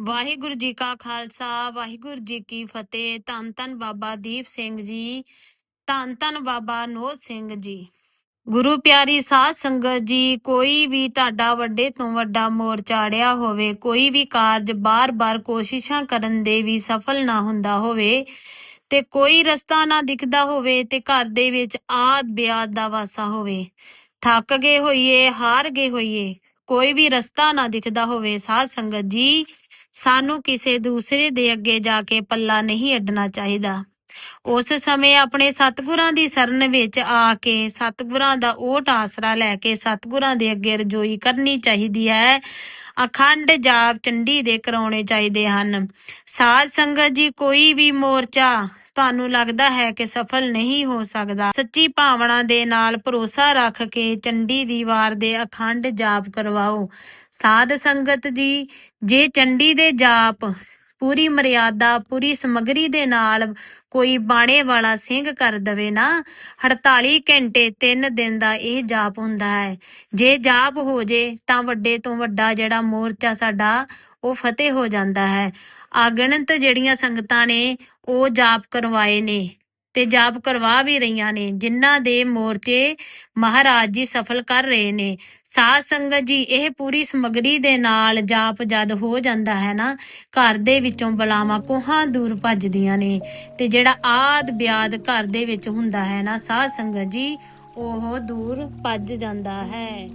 ਵਾਹਿਗੁਰੂ ਜੀ ਕਾ ਖਾਲਸਾ, ਵਾਹਿਗੁਰੂ ਜੀ ਕੀ ਫਤਿਹ। ਧੰਨ ਧੰਨ ਬਾਬਾ ਦੀਪ ਸਿੰਘ ਜੀ, ਧੰਨ ਧੰਨ ਬਾਬਾ ਨੋਹ ਸਿੰਘ ਜੀ। ਗੁਰੂ ਪਿਆਰੀ ਸਾਧ ਸੰਗਤ ਜੀ, ਕੋਈ ਵੀ ਤੁਹਾਡਾ ਵੱਡੇ ਤੋਂ ਵੱਡਾ ਮੋਰ ਚਾੜਿਆ ਹੋਵੇ, ਕੋਈ ਵੀ ਕਾਰਜ ਬਾਰ-ਬਾਰ ਕੋਸ਼ਿਸ਼ਾਂ ਕਰਨ ਦੇ ਵੀ ਸਫਲ ਨਾ ਹੁੰਦਾ ਹੋਵੇ ਤੇ ਕੋਈ ਰਸਤਾ ਨਾ ਦਿਖਦਾ ਹੋਵੇ ਤੇ ਘਰ ਦੇ ਵਿੱਚ ਆਦ ਬਿਆਦ ਦਾ ਵਾਸਾ ਹੋਵੇ। ਥੱਕ ਗਏ ਹੋਈਏ, ਹਾਰ ਗਏ ਹੋਈਏ, ਕੋਈ ਵੀ ਰਸਤਾ ਨਾ ਦਿਖਦਾ ਹੋਵੇ, ਸਾਧ ਸੰਗਤ ਜੀ ਸਾਨੂੰ ਕਿਸੇ ਦੂਸਰੇ ਦੇ ਅੱਗੇ ਜਾ ਕੇ ਪੱਲਾ ਨਹੀਂ ਅੱਡਣਾ ਚਾਹੀਦਾ। ਉਸ ਸਮੇਂ ਆਪਣੇ ਸਤਿਗੁਰਾਂ ਦੀ ਸ਼ਰਨ ਵਿੱਚ ਆ ਕੇ ਸਤਿਗੁਰਾਂ ਦਾ ਓਟ ਆਸਰਾ ਲੈ ਕੇ ਸਤਿਗੁਰਾਂ ਦੇ ਅੱਗੇ ਰਜੋਈ ਕਰਨੀ ਚਾਹੀਦੀ ਹੈ। ਅਖੰਡ ਜਾਪ ਚੰਡੀ ਦੇ ਕਰਾਉਣੇ ਚਾਹੀਦੇ ਹਨ। ਸਾਧ ਸੰਗਤ ਜੀ, ਕੋਈ ਵੀ ਮੋਰਚਾ ਤੁਹਾਨੂੰ ਲੱਗਦਾ ਹੈ ਕਿ ਸਫਲ ਨਹੀਂ ਹੋ ਸਕਦਾ। ਸੱਚੀ ਭਾਵਨਾ ਦੇ ਨਾਲ ਭਰੋਸਾ ਰੱਖ ਕੇ ਚੰਡੀ ਦੀ ਵਾਰ ਦੇ ਅਖੰਡ ਜਾਪ ਕਰਵਾਓ। ਸਾਧ ਸੰਗਤ ਜੀ, ਜੇ ਚੰਡੀ ਦੇ ਜਾਪ ਪੂਰੀ ਮਰਿਆਦਾ, ਪੂਰੀ ਸਮਗਰੀ ਦੇ ਨਾਲ ਕੋਈ ਬਾਣੇ ਵਾਲਾ ਸਿੰਘ ਕਰ ਦਵੇ ਨਾ 48 ਘੰਟੇ 3 ਦਿਨ ਦਾ ਇਹ ਜਾਪ ਹੁੰਦਾ ਹੈ। ਜੇ ਜਾਪ ਹੋ ਜੇ ਤਾਂ ਵੱਡੇ ਤੋਂ ਵੱਡਾ ਜਿਹੜਾ ਮੋਰਚਾ ਸਾਡਾ ਉਹ ਫਤਿਹ ਹੋ ਜਾਂਦਾ ਹੈ। ਅਗਣਿਤ ਜਿਹੜੀਆਂ ਸੰਗਤਾਂ ਨੇ ਉਹ ਜਾਪ ਕਰਵਾਏ ਨੇ। ਤੇ ਜਾਪ ਕਰਵਾ ਵੀ ਰਹੀਆਂ ਨੇ, ਜਿਨ੍ਹਾਂ ਦੇ ਮੋਰਚੇ ਮਹਾਰਾਜ ਜੀ ਸਫਲ ਕਰ ਰਹੇ ਨੇ। ਸਾਧ ਸੰਗਤ ਜੀ, ਇਹ ਪੂਰੀ ਸਮਗਰੀ ਦੇ ਨਾਲ ਜਾਪ ਜਦ ਹੋ ਜਾਂਦਾ ਹੈ ਨਾ, ਘਰ ਦੇ ਵਿੱਚੋਂ ਬਲਾਵਾਂ ਕੋਹਾਂ ਦੂਰ ਭੱਜਦੀਆਂ ਨੇ। ਤੇ ਜਿਹੜਾ ਆਦ ਬਿਆਦ ਘਰ ਦੇ ਵਿੱਚ ਹੁੰਦਾ ਹੈ ਨਾ, ਸਾਧ ਸੰਗਤ ਜੀ, ਉਹ ਦੂਰ ਭੱਜ ਜਾਂਦਾ ਹੈ।